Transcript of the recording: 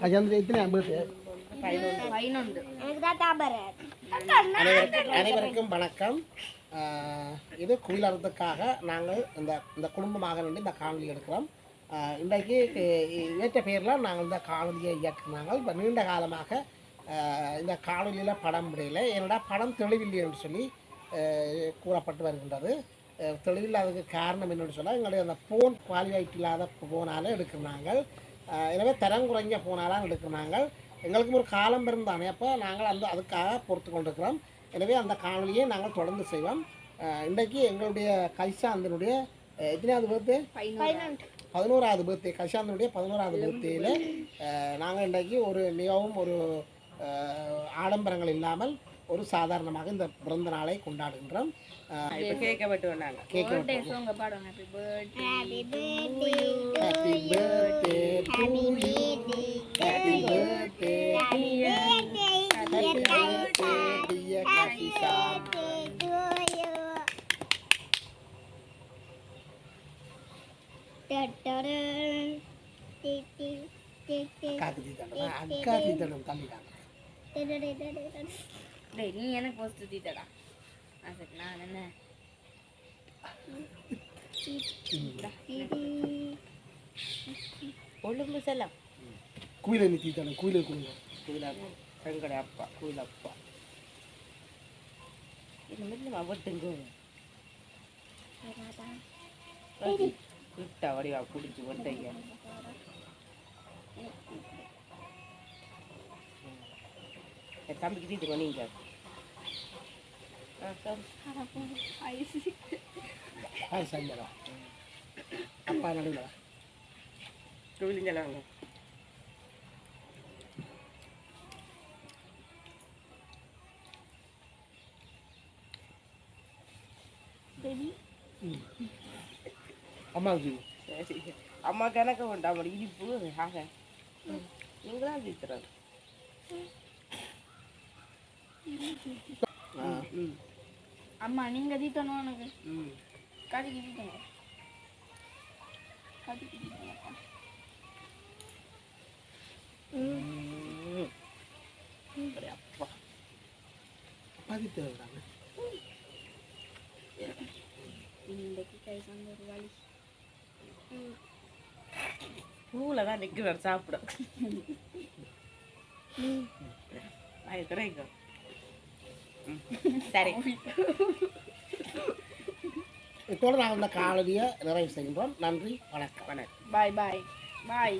கஜாந்திரி எத்தனை ஐம்பது அனைவருக்கும் அனைவருக்கும் வணக்கம் இது குயிலறதுக்காக நாங்கள் இந்த இந்த குடும்பமாக நின்று இந்த காணொலி எடுக்கிறோம் இன்றைக்கு ஏற்ற பேரில் நாங்கள் இந்த காணொலியை இயக்குனாங்க இப்போ நீண்ட காலமாக இந்த காணொலியில் படம் முடியல என்னடா படம் தெளிவில்லை என்று சொல்லி கூறப்பட்டு வருகின்றது தெளிவில்லாததுக்கு காரணம் என்னென்னு சொன்னால் எங்களுடைய அந்த ஃபோன் குவாலிஃபைட் இல்லாத ஃபோனால் எடுக்கிறாங்க எனவே தரம் குறைஞ்ச ஃபோனாலாம் எடுக்கிறாங்க எங்களுக்கும் ஒரு காலம் இருந்தானே அப்போ நாங்கள் அந்த அதுக்காக பொறுத்து கொண்டிருக்கிறோம். எனவே அந்த காணொலியை நாங்கள் தொடர்ந்து செய்வோம். இன்றைக்கு எங்களுடைய கைசாந்தனுடைய எத்தனையாவது பர்த்டே பதினோராவது பர்த்டே கைசாந்தனுடைய பதினோராவது பர்த்டேயில் நாங்கள் இன்றைக்கு ஒரு மிகவும் ஒரு ஆடம்பரங்கள் இல்லாமல் ஒரு சாதாரணமாக இந்த பிறந்த நாளை கொண்டாடுகின்றோம். இப்போ கேட்க நாங்கள் கேட்க டியர் கசிசாந்த் அக்கா தீத்தனம் அக்கா தீத்தனம் டேய் நீ எனக்கு ஃபர்ஸ்ட் தீத்தடா ஆ சரி நான் என்ன? ஒழுங்கு செல்லம். குயிலை நீ தீத்தனம் குயிலை குயிலை குயிலப்பா எங்களுடைய அப்பா குயிலப்பா. இது மட்டும் அவட்டுங்க விட்டா வடிவா பிடிச்சி ஒட்டைங்க என் தம்பிக்கு தீத்துருவோம் நீங்கள் யார் சஞ்சலா அப்பா நடுவில் குயிலுங்க அம்மா ஜி சரி அம்மா கணக்கு உண்டு. இனிப்பு ஆக நீங்களாம் தீத்துறது அம்மா நீங்க தீத்தணும் எனக்கு கதிக்கு தீத்தணும் கதிக்கு தீத்தணும் ம். அப்பா. கை சந்த ஒரு வழி பூவில் தான் நிற்கிறார் சாப்பிட. அது கிடைக்கும் சரி. இதோடு நாங்கள் இந்த காணொலியை நிறைவு செய்கின்றோம். நன்றி வணக்கம். வணக்கம். பாய் பாய் பாய்